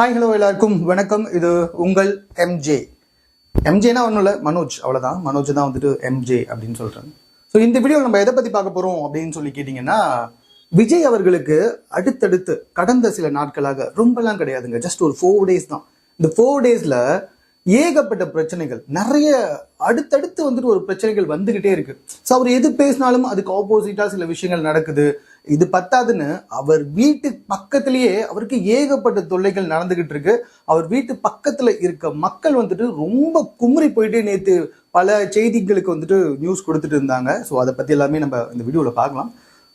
Hi hello எல்லாருக்கும். வணக்கம். இது உங்கள் எம்ஜே எம்ஜேனா ஒன்றும் இல்லை மனோஜ். அவ்வளோதான் மனோஜ் தான் வந்துட்டு எம்ஜே அப்படின்னு சொல்கிறேன் ஸோ இந்த வீடியோவில் நம்ம எதை பற்றி பார்க்க போகிறோம் அப்படின்னு சொல்லி கேட்டிங்கன்னா விஜய் அவர்களுக்கு அடுத்தடுத்து கடந்த சில நாட்களாக ரொம்பலாம் கிடையாதுங்க. ஜஸ்ட் ஒரு ஃபோர் டேஸ் தான். இந்த ஃபோர் டேஸில் ஏகப்பட்ட பிரச்சனைகள் நிறைய அடுத்தடுத்து வந்துட்டு ஒரு பிரச்சனைகள் வந்துக்கிட்டே இருக்குது ஸோ அவர் எது பேசினாலும் அதுக்கு ஆப்போசிட்டாக சில விஷயங்கள் நடக்குது. இது பத்தாதுன்னு அவர் வீட்டு பக்கத்திலேயே அவருக்கு ஏகப்பட்ட தொல்லைகள் நடந்துகிட்டு இருக்கு. அவர் வீட்டு பக்கத்துல இருக்க மக்கள் வந்துட்டு ரொம்ப குமுறி போயிட்டு நேத்து பல செய்திகளுக்கு வந்துட்டு நியூஸ் கொடுத்துட்டு இருந்தாங்க. ஸோ அதை பத்தி எல்லாமே நம்ம இந்த வீடியோல பார்க்கலாம்.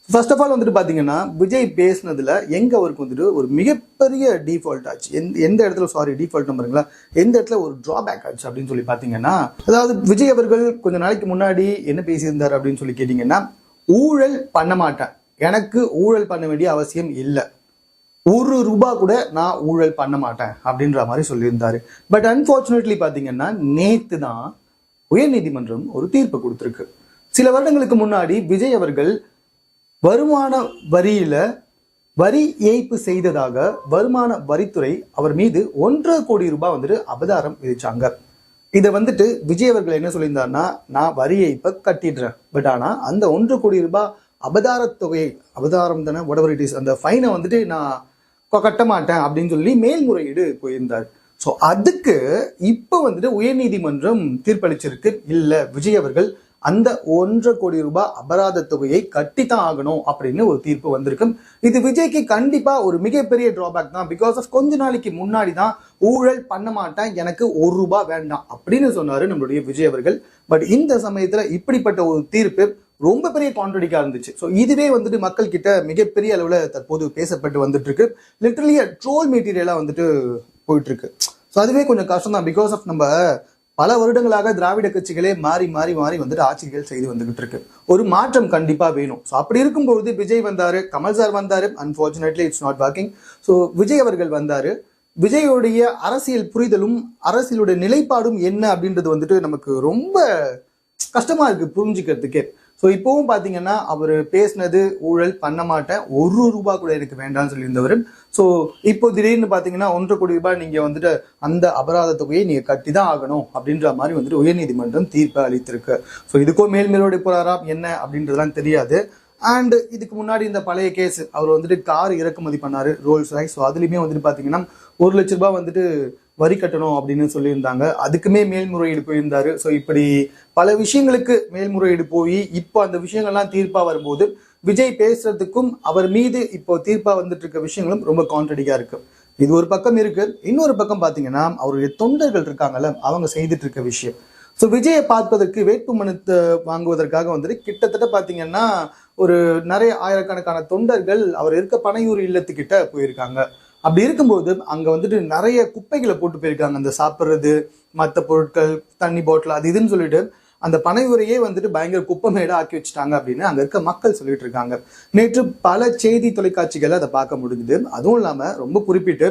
ஃபர்ஸ்ட் ஆஃப் ஆல் வந்துட்டு பாத்தீங்கன்னா விஜய் பேசினதுல எங்க அவருக்கு வந்துட்டு ஒரு மிகப்பெரிய டிஃபால்ட் ஆச்சு. எந்த எந்த இடத்துல சாரி டிஃபால்ட் நம்பருங்களா எந்த இடத்துல ஒரு டிராபேக் ஆச்சு அப்படின்னு சொல்லி பாத்தீங்கன்னா அதாவது விஜய் அவர்கள் கொஞ்ச நாளைக்கு முன்னாடி என்ன பேசியிருந்தார் அப்படின்னு சொல்லி கேட்டீங்கன்னா ஊழல் பண்ண மாட்டேன் எனக்கு ஊழல் பண்ண வேண்டிய அவசியம் இல்லை. ஒரு ரூபா கூட நான் ஊழல் பண்ண மாட்டேன் அப்படின்ற மாதிரி சொல்லியிருந்தாரு. பட் அன்பார்ச்சுனேட்லி பார்த்தீங்கன்னா நேத்து தான் உயர்நீதிமன்றம் ஒரு தீர்ப்பு கொடுத்துருக்கு. சில வருடங்களுக்கு முன்னாடி விஜய் அவர்கள் வருமான வரியில வரி ஏய்ப்பு செய்ததாக வருமான வரித்துறை அவர் மீது ஒன்றரை கோடி ரூபாய் வந்துட்டு அபதாரம் விதிச்சாங்க. இதை வந்துட்டு விஜய் அவர்கள் என்ன சொல்லியிருந்தாருன்னா நான் வரி ஏய்ப்பை கட்டிடுறேன். பட் ஆனால் அந்த ஒன்று கோடி ரூபாய் அபதாரத் தொகையை அபதாரம் தானே ஒடவர் இட் இஸ் அந்த ஃபைனை வந்துட்டு நான் கட்ட மாட்டேன் அப்படின்னு சொல்லி மேல்முறையீடு போயிருந்தார். ஸோ அதுக்கு இப்போ வந்துட்டு உயர்நீதிமன்றம் தீர்ப்பளிச்சிருக்கு. இல்லை விஜய் அவர்கள் அந்த ஒன்றரை கோடி ரூபாய் அபராத தொகையை கட்டித்தான் ஆகணும் அப்படின்னு ஒரு தீர்ப்பு வந்திருக்கு இது விஜய்க்கு கண்டிப்பா ஒரு மிகப்பெரிய டிராபேக் தான். பிகாஸ் ஆஃப் கொஞ்ச நாளைக்கு முன்னாடி தான் ஊழல் பண்ண மாட்டேன் எனக்கு ஒரு ரூபாய் வேண்டாம் அப்படின்னு சொன்னாரு நம்மளுடைய விஜய் அவர்கள். பட் இந்த சமயத்துல இப்படிப்பட்ட ஒரு தீர்ப்பு ரொம்ப பெரிய கான்ட்ரடிக்கா இருந்துச்சு. ஸோ இதுவே வந்துட்டு மக்கள் கிட்ட மிகப்பெரிய அளவில் தற்போது பேசப்பட்டு வந்துட்டு இருக்கு லிட்டரலி ட்ரோல் மெட்டீரியலாக வந்துட்டு போயிட்டு இருக்கு ஸோ அதுவே கொஞ்சம் கஷ்டம் தான் பிகாஸ் ஆஃப் நம்ம பல வருடங்களாக திராவிட கட்சிகளே மாறி மாறி மாறி வந்துட்டு ஆட்சிகள் செய்து வந்துகிட்டு இருக்கு ஒரு மாற்றம் கண்டிப்பா வேணும். ஸோ அப்படி இருக்கும்பொழுது விஜய் வந்தாரு கமல் சார் வந்தாரு. Unfortunately it's not working so Vijay அவர்கள் வந்தாரு. விஜயோடைய அரசியல் புரிதலும் அரசியலுடைய நிலைப்பாடும் என்ன அப்படின்றது வந்துட்டு நமக்கு ரொம்ப கஷ்டமா இருக்கு புரிஞ்சுக்கிறதுக்கே. ஸோ இப்போவும் பார்த்தீங்கன்னா அவர் பேசினது ஊழல் பண்ண மாட்டேன். ஒரு ரூபா கூட எனக்கு வேண்டாம்னு சொல்லியிருந்தவர். ஸோ இப்போ திடீர்னு பார்த்தீங்கன்னா ஒன்றரை கோடி ரூபாய் நீங்கள் வந்துட்டு அந்த அபராத தொகையை நீங்கள் கட்டி தான் ஆகணும் அப்படின்ற மாதிரி வந்துட்டு உயர்நீதிமன்றம் தீர்ப்பை அளித்திருக்கு. ஸோ இதுக்கோ மேல்மேலோடி போறாரா? என்ன அப்படின்றதெல்லாம் தெரியாது. அண்ட் இதுக்கு முன்னாடி இந்த பழைய கேஸ் அவர் வந்துட்டு கார் இறக்குமதி பண்ணாரு ரோல்ஸ் ரைஸ் ஸோ அதுலேயுமே வந்துட்டு பார்த்தீங்கன்னா ஒரு லட்ச ரூபாய் வந்துட்டு வரி கட்டணும் அப்படின்னு சொல்லியிருந்தாங்க. அதுக்குமே மேல்முறையீடு போயிருந்தாரு. ஸோ இப்படி பல விஷயங்களுக்கு மேல்முறையீடு போய் இப்போ அந்த விஷயங்கள்லாம் தீர்ப்பா வரும்போது விஜய் பேசுறதுக்கும் அவர் மீது இப்போ தீர்ப்பா வந்துட்டு இருக்க விஷயங்களும் ரொம்ப கான்ட்ரடிக்கா இருக்கு. இது ஒரு பக்கம் இருக்கு. இன்னொரு பக்கம் பாத்தீங்கன்னா அவருடைய தொண்டர்கள் இருக்காங்கல்ல அவங்க செய்துட்டு இருக்க விஷயம். ஸோ விஜயை பார்ப்பதற்கு வேட்புமனு மனுத்தை வாங்குவதற்காக வந்துட்டு கிட்டத்தட்ட பார்த்தீங்கன்னா ஒரு நிறைய ஆயிரக்கணக்கான தொண்டர்கள் அவர் இருக்க பனையூர் இல்லத்துக்கிட்ட போயிருக்காங்க. அப்படி இருக்கும்போது அங்கே வந்துட்டு நிறைய குப்பைகளை போட்டு போயிருக்காங்க. அந்த சாப்பிட்றது மற்ற பொருட்கள் தண்ணி பாட்டில் அது இதுன்னு சொல்லிட்டு அந்த பனையூரையே வந்துட்டு பயங்கர குப்பமேடாக ஆக்கி வச்சுட்டாங்க அப்படின்னு அங்கே இருக்க மக்கள் சொல்லிட்டு இருக்காங்க. நேற்று பல செய்தி தொலைக்காட்சிகளை அதை பார்க்க முடிஞ்சுது. அதுவும் இல்லாமல் ரொம்ப குறிப்பிட்டு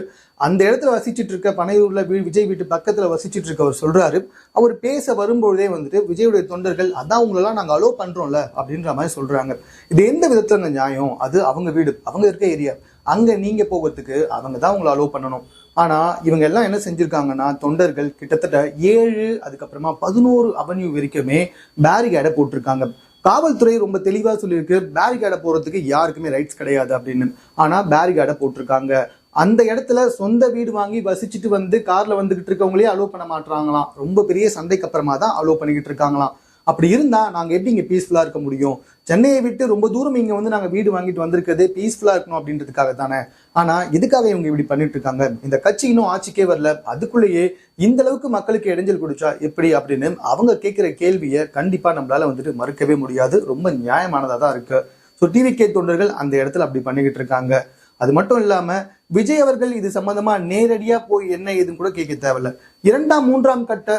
அந்த இடத்துல வசிச்சுட்டு இருக்க பனையூர்ல விஜய் வீட்டு பக்கத்தில் வசிச்சிட்டு இருக்கவர் சொல்றாரு. அவர் பேச வரும்பொழுதே வந்துட்டு விஜயுடைய தொண்டர்கள் அதான் உங்களெல்லாம் நாங்கள் அலோவ் பண்றோம்ல அப்படின்ற மாதிரி சொல்றாங்க. இது எந்த விதத்துல நியாயம்? அது அவங்க வீடு அவங்க இருக்க ஏரியா அங்கே நீங்கள் போகிறதுக்கு அவங்க தான் உங்களை அலோவ் பண்ணணும். ஆனால் இவங்க எல்லாம் என்ன செஞ்சுருக்காங்கன்னா தொண்டர்கள் கிட்டத்தட்ட ஏழு அதுக்கப்புறமா பதினோரு அவென்யூ வரைக்குமே பேரிகேடை போட்டிருக்காங்க. காவல்துறை ரொம்ப தெளிவாக சொல்லியிருக்கு பேரிகேடை போகிறதுக்கு யாருக்குமே ரைட்ஸ் கிடையாது அப்படின்னு. ஆனால் பேரிகேடை போட்டிருக்காங்க. அந்த இடத்துல சொந்த வீடு வாங்கி வசிச்சுட்டு வந்து காரில் வந்துக்கிட்டு இருக்கவங்களே அலோவ் பண்ண மாட்றாங்களாம். ரொம்ப பெரிய சந்தைக்கு அப்புறமா தான் அலோவ் பண்ணிக்கிட்டு இருக்காங்களாம். அப்படி இருந்தால் நாங்கள் எப்படி இங்கே பீஸ்ஃபுல்லாக இருக்க முடியும்? சென்னையை விட்டு ரொம்ப தூரம் இங்கே வந்து நாங்கள் வீடு வாங்கிட்டு வந்திருக்கிறதே பீஸ்ஃபுல்லாக இருக்கணும் அப்படின்றதுக்காக தானே? ஆனால் எதுக்காக இவங்க இப்படி பண்ணிட்டு இருக்காங்க? இந்த கட்சி இன்னும் ஆட்சிக்கே வரல. அதுக்குள்ளேயே இந்த அளவுக்கு மக்களுக்கு இடைஞ்சல் கொடுச்சா எப்படி அப்படின்னு அவங்க கேட்குற கேள்வியை கண்டிப்பாக நம்மளால வந்துட்டு மறுக்கவே முடியாது. ரொம்ப நியாயமானதாக தான் இருக்கு. ஸோ டிவிகே தொண்டர்கள் அந்த இடத்துல அப்படி பண்ணிக்கிட்டு இருக்காங்க. அது மட்டும் இல்லாமல் விஜய் அவர்கள் இது சம்பந்தமா நேரடியாக போய் என்ன ஏதுன்னு கூட கேட்க தேவையில்ல. இரண்டாம் மூன்றாம் கட்ட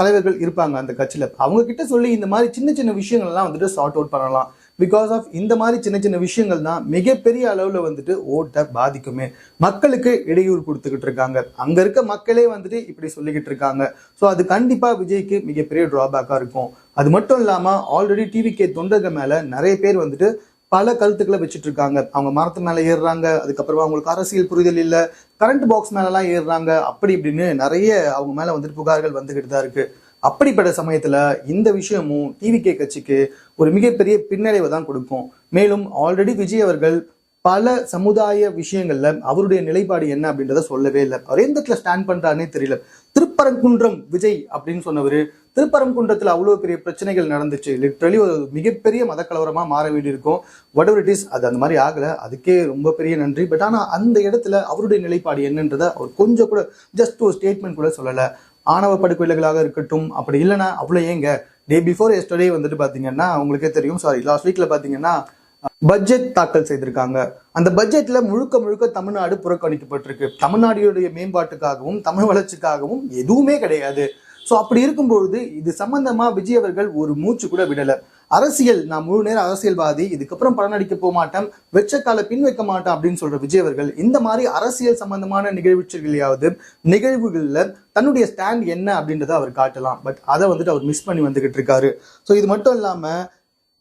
தலைவர்கள் இருப்பாங்க அந்த கட்சியில். அவங்க கிட்ட சொல்லி இந்த மாதிரி சின்ன சின்ன விஷயங்கள்லாம் வந்துட்டு சார்ட் அவுட் பண்ணலாம். பிகாஸ் ஆஃப் இந்த மாதிரி சின்ன சின்ன விஷயங்கள் தான் மிகப்பெரிய அளவில் வந்துட்டு ஓட்டை பாதிக்குமே. மக்களுக்கு இடையூறு கொடுத்துக்கிட்டு இருக்காங்க. அங்கே இருக்க மக்களே வந்துட்டு இப்படி சொல்லிக்கிட்டு இருக்காங்க. ஸோ அது கண்டிப்பாக விஜய்க்கு மிகப்பெரிய ட்ராபேக்காக இருக்கும். அது மட்டும் இல்லாமல் ஆல்ரெடி டிவி கே தொண்டர்கள் மேலே நிறைய பேர் வந்துட்டு பல கருத்துக்களை வச்சுட்டு இருக்காங்க அவங்க மரத்து மேலே ஏறுறாங்க அதுக்கப்புறமா அவங்களுக்கு அரசியல் புரிதல் இல்லை கரண்ட் பாக்ஸ் மேலெலாம் ஏறுறாங்க அப்படி இப்படின்னு நிறைய அவங்க மேலே வந்துட்டு புகார்கள் வந்துகிட்டு தான் இருக்கு. அப்படிப்பட்ட சமயத்தில் இந்த விஷயமும் டிவிகே கட்சிக்கு ஒரு மிகப்பெரிய பின்னடைவை தான் கொடுக்கும். மேலும் ஆல்ரெடி விஜய் அவர்கள் பல சமுதாய விஷயங்கள்ல அவருடைய நிலைப்பாடு என்ன அப்படின்றத சொல்லவே இல்லை. அவர் எந்த இடத்துல ஸ்டாண்ட் பண்றாருன்னே தெரியல. திருப்பரங்குன்றம் விஜய் அப்படின்னு சொன்னவர் திருப்பரங்குன்றத்தில் அவ்வளோ பெரிய பிரச்சனைகள் நடந்துச்சு. லிட்ரலி ஒரு மிகப்பெரிய மதக்கலவரமாக மாற வேண்டியிருக்கும். வட் எவர் இட் இஸ் அது அந்த மாதிரி ஆகலை. அதுக்கே ரொம்ப பெரிய நன்றி. பட் ஆனால் அந்த இடத்துல அவருடைய நிலைப்பாடு என்னன்றதை அவர் கொஞ்சம் கூட ஜஸ்ட் ஒரு ஸ்டேட்மெண்ட் கூட சொல்லலை. ஆணவ படுகொலைகளாக இருக்கட்டும் அப்படி இல்லைன்னா அவ்வளோ ஏங்க. டே பிஃபோர் எஸ்டர்டே வந்துட்டு பார்த்தீங்கன்னா உங்களுக்கே தெரியும். சாரி லாஸ்ட் வீக்கில் பார்த்தீங்கன்னா பட்ஜெட் தாக்கல் செய்திருக்காங்க. அந்த பட்ஜெட்ல முழுக்க முழுக்க தமிழ்நாடு புறக்கணிக்கப்பட்டிருக்கு. தமிழ்நாடுடைய மேம்பாட்டுக்காகவும் தமிழ் வளர்ச்சிக்காகவும் எதுவுமே கிடையாது. ஸோ அப்படி இருக்கும்பொழுது இது சம்பந்தமா விஜய் அவர்கள் ஒரு மூச்சு கூட விடல. அரசியல் நான் முழு நேரம் அரசியல்வாதி இதுக்கப்புறம் படம் நடிக்க போக மாட்டேன் வெச்ச கால பின் வைக்க மாட்டேன் அப்படின்னு சொல்ற விஜய் அவர்கள் இந்த மாதிரி அரசியல் சம்பந்தமான நிகழ்வுகளையாவது நிகழ்வுகள்ல தன்னுடைய ஸ்டாண்ட் என்ன அப்படின்றத அவர் காட்டலாம். பட் அதை வந்துட்டு அவர் மிஸ் பண்ணி வந்துகிட்டு இருக்காரு. ஸோ இது மட்டும் இல்லாமல்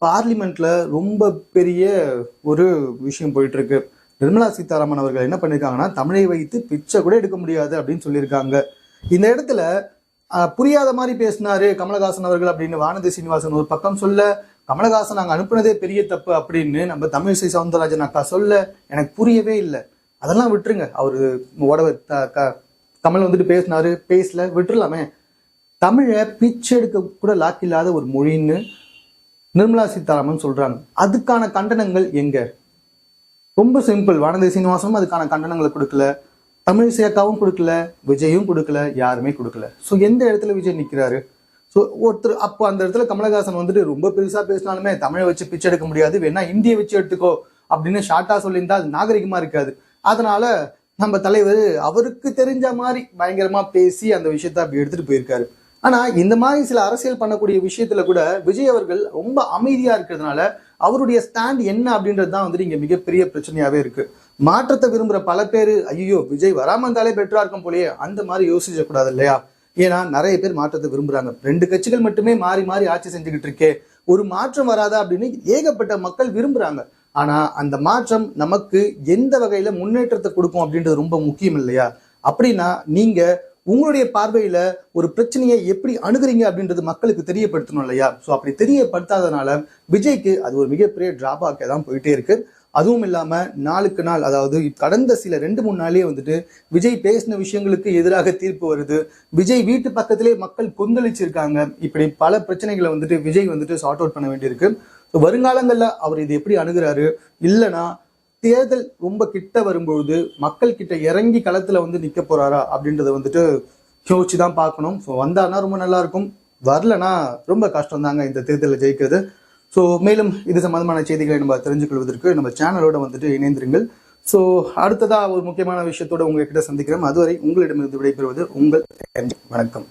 பார்லிமெண்ட்ல ரொம்ப பெரிய ஒரு விஷயம் போயிட்டு இருக்கு நிர்மலா சீதாராமன் அவர்கள் என்ன பண்ணிருக்காங்கன்னா தமிழை வைத்து பிச்சை கூட எடுக்க முடியாது அப்படின்னு சொல்லியிருக்காங்க. இந்த இடத்துல புரியாத மாதிரி பேசினாரு கமலஹாசன் அவர்கள் அப்படின்னு வானதி சீனிவாசன் ஒரு பக்கம் சொல்ல கமலஹாசன் நாங்கள் அனுப்புனதே பெரிய தப்பு அப்படின்னு நம்ம தமிழிசை சவுந்தரராஜன் அக்கா சொல்ல எனக்கு புரியவே இல்லை. அதெல்லாம் விட்டுருங்க. அவர் உடவை த- க- கமல் வந்துட்டு பேசினாரு. பேசல விட்டுருலாமே தமிழை பிச்சை எடுக்க கூட லாக் இல்லாத ஒரு மொழின்னு நிர்மலா சீதாராமன் சொல்றாங்க. அதுக்கான கண்டனங்கள் எங்க? ரொம்ப சிம்பிள் வானதி சீனிவாசனும் அதுக்கான கண்டனங்களை கொடுக்கல. தமிழ் சேக்காவும் கொடுக்கல. விஜயும் கொடுக்கல. யாருமே கொடுக்கல. ஸோ எந்த இடத்துல விஜய் நிற்கிறாரு ஸோ ஒருத்தர் அப்போ அந்த இடத்துல கமலஹாசன் வந்துட்டு ரொம்ப பெருசாக பேசினாலுமே தமிழை வச்சு பிச்சை எடுக்க முடியாது. வேணா இந்தியை வச்சு எடுத்துக்கோ அப்படின்னு ஷார்ட்டாக சொல்லியிருந்தா அது நாகரிகமாக இருக்காது. அதனால நம்ம தலைவர் அவருக்கு தெரிஞ்ச மாதிரி பயங்கரமாக பேசி அந்த விஷயத்த அப்படி எடுத்துகிட்டு போயிருக்காரு. ஆனால் இந்த மாதிரி சில அரசியல் பண்ணக்கூடிய விஷயத்தில் கூட விஜய் அவர்கள் ரொம்ப அமைதியாக இருக்கிறதுனால அவருடைய ஸ்டாண்ட் என்ன அப்படின்றது தான் வந்துட்டு இங்கே மிகப்பெரிய பிரச்சனையாகவே இருக்குது மாற்றத்தை விரும்புகிற பல பேர் ஐயோ விஜய் வராமல் இருந்தாலே பெட்டரா இருக்கும் போலயே அந்த மாதிரி யோசிக்கக்கூடாது இல்லையா? ஏன்னா நிறைய பேர் மாற்றத்தை விரும்புகிறாங்க ரெண்டு கட்சிகள் மட்டுமே மாறி மாறி ஆட்சி செஞ்சுக்கிட்டு இருக்கே. ஒரு மாற்றம் வராதா அப்படின்னு ஏகப்பட்ட மக்கள் விரும்புகிறாங்க ஆனால் அந்த மாற்றம் நமக்கு எந்த வகையில் முன்னேற்றத்தை கொடுக்கும் அப்படின்றது ரொம்ப முக்கியம் இல்லையா? அப்படின்னா நீங்கள் உங்களுடைய பார்வையில ஒரு பிரச்சனையை எப்படி அணுகுறீங்க அப்படின்றது மக்களுக்கு தெரியப்படுத்தணும் இல்லையா? ஸோ அப்படி தெரியப்படுத்தாதனால விஜய்க்கு அது ஒரு மிகப்பெரிய டிராபாக்கே தான் போயிட்டே இருக்கு. அதுவும் இல்லாம நாளுக்கு நாள் அதாவது கடந்த சில ரெண்டு மூணு நாளே வந்துட்டு விஜய் பேசின விஷயங்களுக்கு எதிராக தீர்ப்பு வருது. விஜய் வீட்டு பக்கத்திலே மக்கள் கொந்தளிச்சிருக்காங்க. இப்படி பல பிரச்சனைகளை வந்துட்டு விஜய் வந்துட்டு சார்ட் அவுட் பண்ண வேண்டியிருக்கு. ஸோ அவர் இது எப்படி அணுகிறாரு? இல்லைன்னா தேர்தல் ரொம்ப கிட்ட வரும்பொழுது மக்கள் கிட்ட இறங்கி களத்துல வந்து நிக்க போறாரா அப்படின்றத வந்துட்டு யோசிச்சு தான் பார்க்கணும். ஸோ வந்தானா ரொம்ப நல்லா இருக்கும் வரலனா ரொம்ப கஷ்டம் தாங்க இந்த தேர்தலில் ஜெயிக்கிறது. ஸோ மேலும் இது சம்பந்தமான செய்திகளை நம்ம தெரிஞ்சுக்கொள்வதற்கு நம்ம சேனலோட வந்துட்டு இணைந்திருங்கள். ஸோ அடுத்ததா ஒரு முக்கியமான விஷயத்தோட உங்ககிட்ட சந்திக்கிறோம் அதுவரை உங்களிடமிருந்து விடைபெறுவது உங்கள் வணக்கம்.